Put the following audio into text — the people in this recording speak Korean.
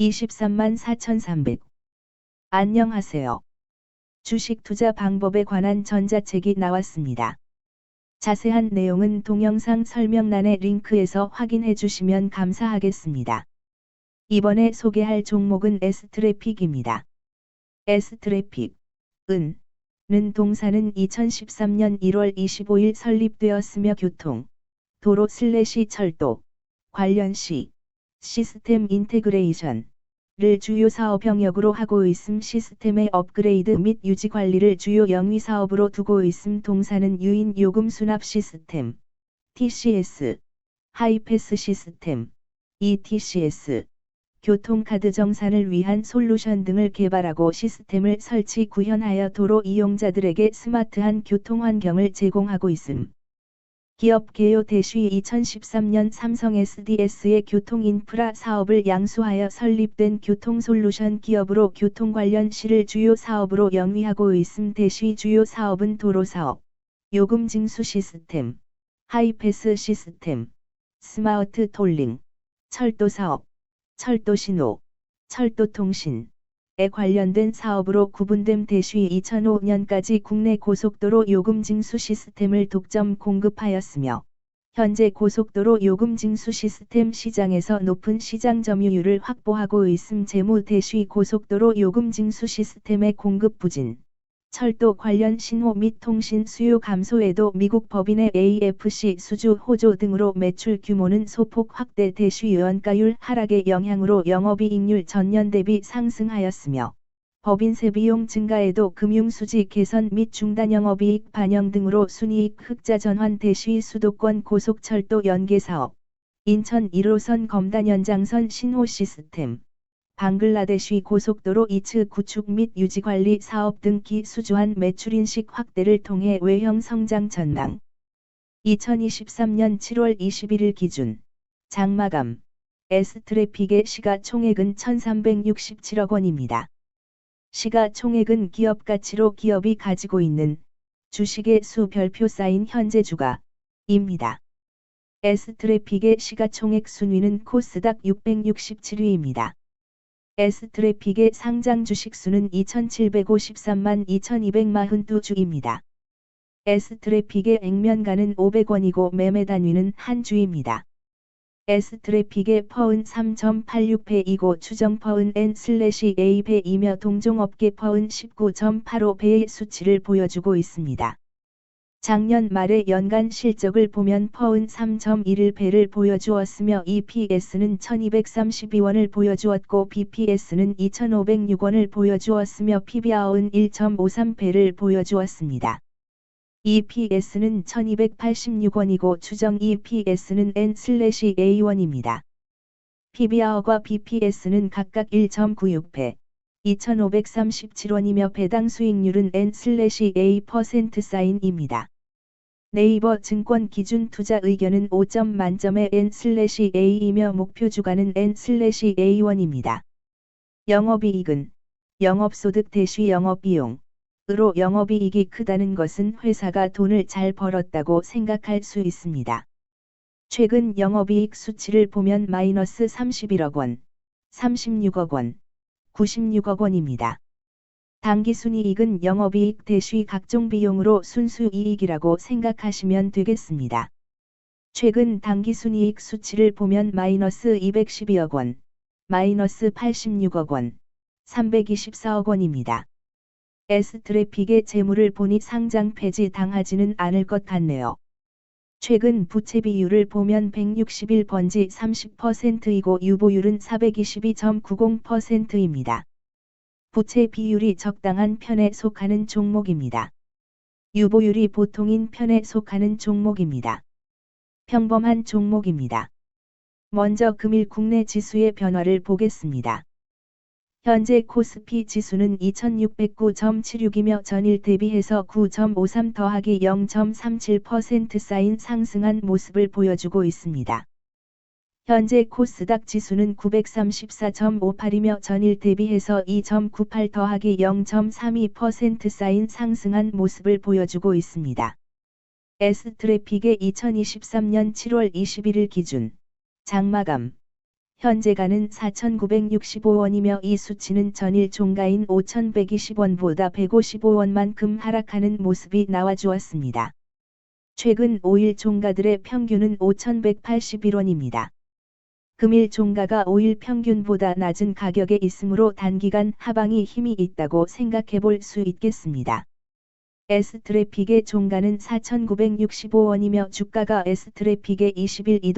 23만 4,300. 안녕하세요. 주식 투자 방법에 관한 전자책이 나왔습니다. 자세한 내용은 동영상 설명란의 링크에서 확인해 주시면 감사하겠습니다. 이번에 소개할 종목은 S트래픽입니다. S트래픽, 은, 는 동사는 2013년 1월 25일 설립되었으며 교통, 도로 슬래시 철도, 관련 시, 시스템 인테그레이션, 를 주요 사업 병역으로 하고 있음 시스템의 업그레이드 및 유지 관리를 주요 영위 사업으로 두고 있음 동사는 유인 요금 수납 시스템, TCS, 하이패스 시스템, ETCS, 교통카드 정산을 위한 솔루션 등을 개발하고 시스템을 설치 구현하여 도로 이용자들에게 스마트한 교통 환경을 제공하고 있음. 기업 개요 대시 2013년 삼성 SDS의 교통 인프라 사업을 양수하여 설립된 교통 솔루션 기업으로 교통 관련 시를 주요 사업으로 영위하고 있음 대시 주요 사업은 도로 사업, 요금 징수 시스템, 하이패스 시스템, 스마트 톨링, 철도 사업, 철도 신호, 철도 통신, 에 관련된 사업으로 구분됨 대시 2005년까지 국내 고속도로 요금 징수 시스템을 독점 공급하였으며 현재 고속도로 요금 징수 시스템 시장에서 높은 시장 점유율을 확보하고 있음 재무 대시 고속도로 요금 징수 시스템의 공급 부진, 철도 관련 신호 및 통신 수요 감소에도 미국 법인의 AFC 수주 호조 등으로 매출 규모는 소폭 확대 대시 원가율 하락의 영향으로 영업이익률 전년 대비 상승하였으며 법인세 비용 증가에도 금융수지 개선 및 중단 영업이익 반영 등으로 순이익 흑자 전환 대시 수도권 고속철도 연계사업, 인천 1호선 검단 연장선 신호 시스템, 방글라데시 고속도로 2층 구축 및 유지관리 사업 등 기수주한 매출인식 확대를 통해 외형 성장 전망. 2023년 7월 21일 기준 장마감 S트래픽의 시가총액은 1367억 원입니다. 시가총액은 기업 가치로 기업이 가지고 있는 주식의 수 별표 쌓인 현재 주가입니다. S트래픽의 시가총액 순위는 코스닥 667위입니다. S트래픽의 상장 주식 수는 2,753만 2,242주입니다. S트래픽의 액면가는 500원이고 매매 단위는 한 주입니다. S트래픽의 퍼은 3.86배이고 추정 퍼은 N/A배이며 동종업계 퍼은 19.85배의 수치를 보여주고 있습니다. 작년 말의 연간 실적을 보면 퍼은 3.11배를 보여주었으며 EPS는 1232원을 보여주었고 BPS는 2506원을 보여주었으며 PBR은 1.53배를 보여주었습니다. EPS는 1286원이고 추정 EPS는 N/A1입니다. PBR과 BPS는 각각 1.96배, 2537원이며 배당 수익률은 N/A% 사인입니다. 네이버 증권 기준 투자 의견은 5점 만점의 N/A이며 목표 주가는 N/A1입니다. 영업이익은 영업소득 대시 영업비용 으로 영업이익이 크다는 것은 회사가 돈을 잘 벌었다고 생각할 수 있습니다. 최근 영업이익 수치를 보면 마이너스 31억 원, 36억 원, 96억 원입니다. 당기순이익은 영업이익 대시 각종 비용으로 순수이익이라고 생각하시면 되겠습니다. 최근 당기순이익 수치를 보면 마이너스 212억 원, 마이너스 86억 원, 324억 원입니다. S트래픽의 재물을 보니 상장 폐지 당하지는 않을 것 같네요. 최근 부채 비율을 보면 161번지 30%이고 유보율은 422.90%입니다. 부채 비율이 적당한 편에 속하는 종목입니다. 유보율이 보통인 편에 속하는 종목입니다. 평범한 종목입니다. 먼저 금일 국내 지수의 변화를 보겠습니다. 현재 코스피 지수는 2609.76이며 전일 대비해서 9.53 더하기 0.37% 쌓인 상승한 모습을 보여주고 있습니다. 현재 코스닥 지수는 934.58이며 전일 대비해서 2.98 더하기 0.32% 쌓인 상승한 모습을 보여주고 있습니다. S트래픽의 2023년 7월 21일 기준 장마감 현재가는 4,965원이며 이 수치는 전일 종가인 5,120원보다 155원만큼 하락하는 모습이 나와주었습니다. 최근 5일 종가들의 평균은 5,181원입니다. 금일 종가가 5일 평균보다 낮은 가격에 있으므로 단기간 하방이 힘이 있다고 생각해 볼 수 있겠습니다. S트래픽의 종가는 4,965원이며 주가가 S트래픽의 20일 이동